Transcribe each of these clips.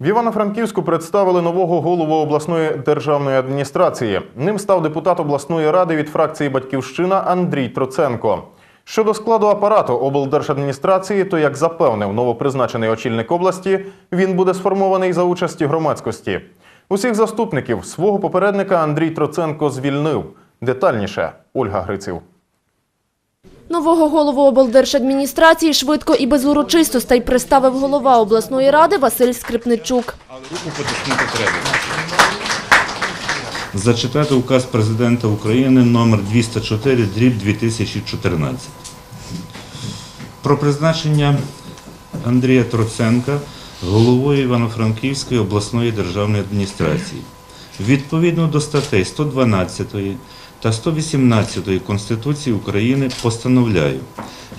В Івано-Франківську представили нового голову обласної державної адміністрації. Ним став депутат обласної ради від фракції Батьківщина Андрій Троценко. Щодо складу апарату облдержадміністрації, то як запевнив новопризначений очільник області, він буде сформований за участі громадськості. Усіх заступників свого попередника Андрій Троценко звільнив. Детальніше Ольга Гриців. Нового голову облдержадміністрації швидко і без урочистостей представив голова обласної ради Василь Скрипничук. Зачитати указ президента України номер 204 дріб 2014. Про призначення Андрія Троценка головою Івано-Франківської обласної державної адміністрації. Відповідно до статей 112 та 118 Конституції України постановляю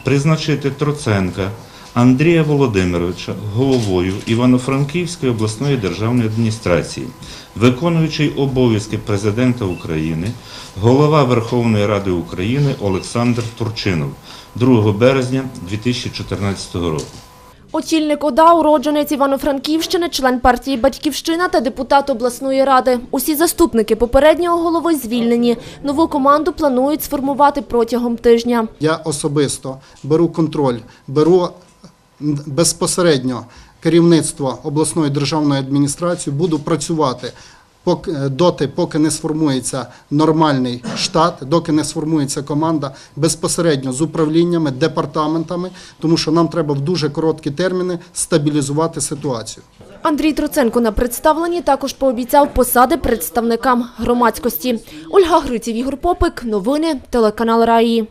призначити Троценка Андрія Володимировича головою Івано-Франківської обласної державної адміністрації, виконуючий обов'язки президента України, голова Верховної Ради України Олександр Турчинов 2 березня 2014 року. Очільник ОДА – уродженець Івано-Франківщини, член партії «Батьківщина» та депутат обласної ради. Усі заступники попереднього голови звільнені. Нову команду планують сформувати протягом тижня. Я особисто беру контроль, беру безпосередньо керівництво обласної державної адміністрації, буду працювати доти, поки не сформується нормальний штат, доки не сформується команда безпосередньо з управліннями, департаментами, тому що нам треба в дуже короткі терміни стабілізувати ситуацію. Андрій Троценко на представленні також пообіцяв посади представникам громадськості. Ольга Гриців, Ігор Попик. Новини. Телеканал Раї.